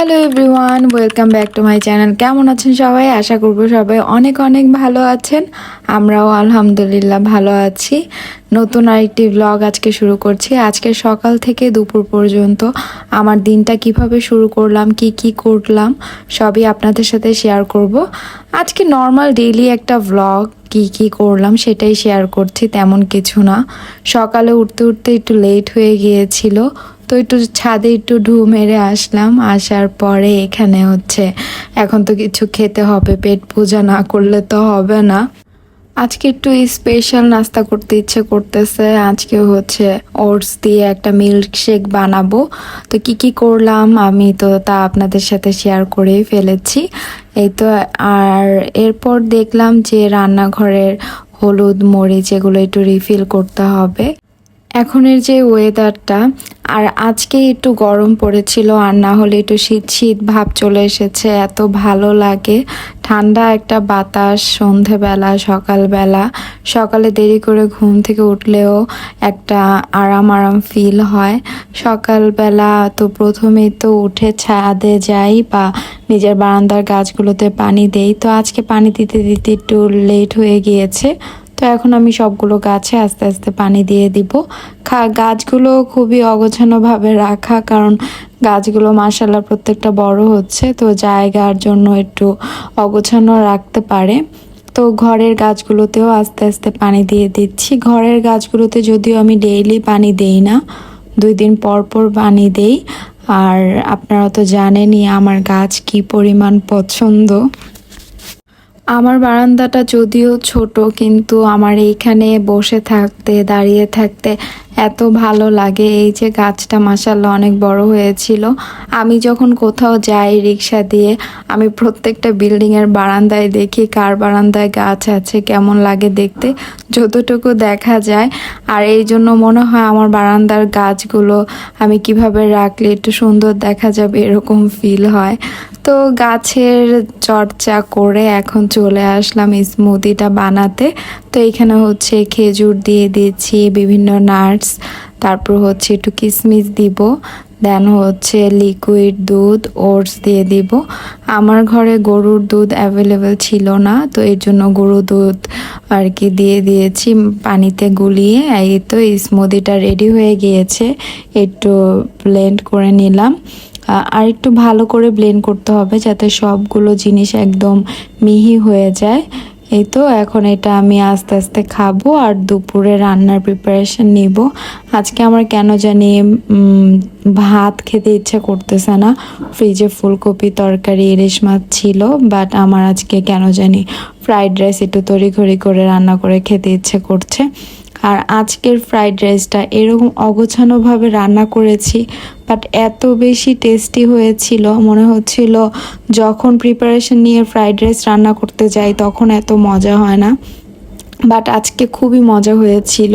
Hello everyone welcome back to my channel কেমন আছেন সবাই? আশা করব সবাই অনেক অনেক ভালো আছেন। আমরাও আলহামদুলিল্লাহ ভালো আছি। নতুন আরেকটি ব্লগ আজকে শুরু করছি। আজকে সকাল থেকে দুপুর পর্যন্ত আমার দিনটা কীভাবে শুরু করলাম, কি কি করলাম, সবই আপনাদের সাথে শেয়ার করব। আজকে নর্মাল ডেইলি একটা ব্লগ কি কি করলাম সেটাই শেয়ার করছি, তেমন কিছু না। সকালে উঠতে উঠতে একটু লেট হয়ে গিয়েছিল। তো একটু ছাদে একটু ঢু মেরে আসলাম। আসার পরে এখানে হচ্ছে এখন তো কিছু খেতে হবে, পেট পূজা না করলে তো হবে না। আজকে একটু স্পেশাল নাস্তা করতে ইচ্ছে করতেছে। আজকে হচ্ছে ওটস দিয়ে একটা মিল্ক শেক বানাবো। তো কি কি করলাম আমি তো তা আপনাদের সাথে শেয়ার করেই ফেলেছি। এই তো, আর এরপর দেখলাম যে রান্নাঘরের হলুদ মরিচ এগুলো একটু রিফিল করতে হবে। এখনের যে ওয়েদারটা আর আজকে একটু গরম পড়েছিল আর না হলে একটু শীত শীত ভাব চলে এসেছে, এত ভালো লাগে। ঠান্ডা একটা বাতাস, সন্ধেবেলা, সকালবেলা। সকালে দেরি করে ঘুম থেকে উঠলেও একটা আরাম আরাম ফিল হয়। সকালবেলা তো প্রথমেই তো উঠে ছাদে যাই বা নিজের বারান্দার গাছগুলোতে পানি দেই। তো আজকে পানি দিতে দিতে একটু লেট হয়ে গিয়েছে। তো এখন আমি সবগুলো গাছে আস্তে আস্তে পানি দিয়ে দিব। খা, গাছগুলো খুবই অগোছানোভাবে রাখা কারণ গাছগুলো মাসাল্লাহ প্রত্যেকটা বড় হচ্ছে, তো জায়গার জন্য একটু অগোছানো রাখতে পারে। তো ঘরের গাছগুলোতেও আস্তে আস্তে পানি দিয়ে দিচ্ছি। ঘরের গাছগুলোতে যদিও আমি ডেইলি পানি দেই না, দুই দিন পর পর পানি দেই। আর আপনারা তো জানেনই আমার গাছ কি পরিমাণ পছন্দ। আমার বারান্দাটা যদিও ছোট কিন্তু আমার এইখানে বসে থাকতে দাঁড়িয়ে থাকতে এত ভালো লাগে। এই যে গাছটা মাসাল্লাহ অনেক বড় হয়েছিল। আমি যখন কোথাও যাই রিক্সা দিয়ে, আমি প্রত্যেকটা বিল্ডিংয়ের বারান্দায় দেখি কার বারান্দায় গাছ আছে, কেমন লাগে দেখতে। যতটুকু দেখা যায়। আর এই জন্য মনে হয় আমার বারান্দার গাছগুলো আমি কীভাবে রাখলে একটু সুন্দর দেখা যাবে, এরকম ফিল হয়। তো গাছের চর্চা করে এখন চলে আসলাম স্মুদিটা বানাতে। তো এখানে হচ্ছে খেজুর দিয়ে দিয়েছি বিভিন্ন নাটস তারপর হচ্ছে একটু কিশমিশ দিব দেন হচ্ছে লিকুইড দুধ ওটস দিয়ে দিব। আমার ঘরে গরুর দুধ অ্যাভেলেবেল ছিল না, তো এর জন্য গরু দুধ আর কি দিয়ে দিয়েছি পানিতে গুলিয়ে। এই তো এই স্মুদিটা রেডি হয়ে গিয়েছে, একটু ব্লেন্ড করে নিলাম। আর একটু ভালো করে ব্লেন্ড করতে হবে যাতে সবগুলো জিনিস একদম মিহি হয়ে যায়। এই তো, এখন এটা আমি আস্তে আস্তে খাব আর দুপুরে রান্নার প্রিপারেশন নিব। আজকে আমার কেন জানি ভাত খেতে ইচ্ছা করতেছে না। ফ্রিজে ফুলকপি তরকারি, ইলিশ মাছ ছিল বাট আমার আজকে কেন জানি ফ্রাইড রাইস একটু তড়িঘড়ি করে রান্না করে খেতে ইচ্ছে করছে। আর আজকের ফ্রাইড রাইসটা এরকম অগোছানোভাবে রান্না করেছি বাট এত বেশি টেস্টি হয়েছিল। মনে হচ্ছিল যখন প্রিপারেশন নিয়ে ফ্রাইড রাইস রান্না করতে যাই তখন এত মজা হয় না। বাট আজকে খুবই মজা হয়েছিল।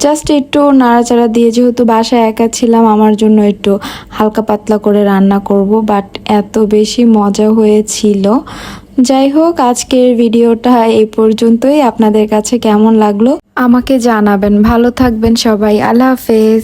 জাস্ট একটু নাড়াচাড়া দিয়ে যেহেতু বাসায় একা ছিলাম, আমার জন্য একটু হালকা পাতলা করে রান্না করব বাট এত বেশি মজা হয়েছিল। যাই হোক, আজকের ভিডিওটা এই পর্যন্তই। আপনাদের কাছে কেমন লাগল? আমাকে জানাবেন। ভালো থাকবেন সবাই। আল্লাহ হাফেজ।